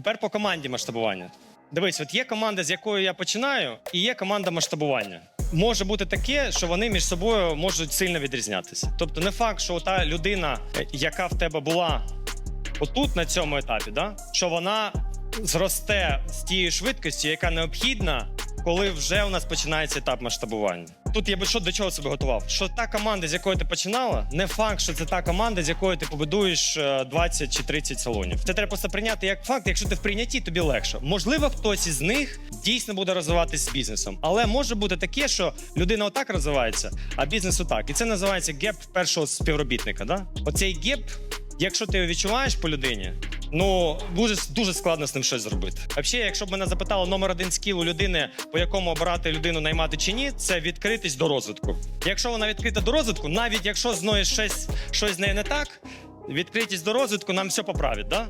Тепер по команді масштабування. Дивись, от є команда, з якою я починаю, і є команда масштабування. Може бути таке, що вони між собою можуть сильно відрізнятися. Тобто, не факт, що та людина, е, яка в тебе була отут на цьому етапі, да, що вона зросте з тією швидкістю, яка необхідна, коли вже у нас починається етап масштабування. Тут я би що до чого себе готував? Що та команда, з якої ти починала, не факт, що це та команда, з якою ти побудуєш е, 20 чи 30 салонів. Це треба просто прийняти як факт. Якщо ти в прийнятті, тобі легше. Можливо, хтось із них дійсно буде розвиватись з бізнесом, але може бути таке, що людина отак розвивається, а бізнес отак. І це називається геп першого співробітника. Да? Оцей геп Якщо ти його відчуваєш по людині, ну дуже дуже складно з ним щось зробити. Взагалі, якщо б мене запитали номер один скіл у людини, по якому обирати людину наймати чи ні, це відкритість до розвитку. Якщо вона відкрита до розвитку, навіть якщо з нею щось, щось з нею не так, відкритість до розвитку нам все поправить. Да?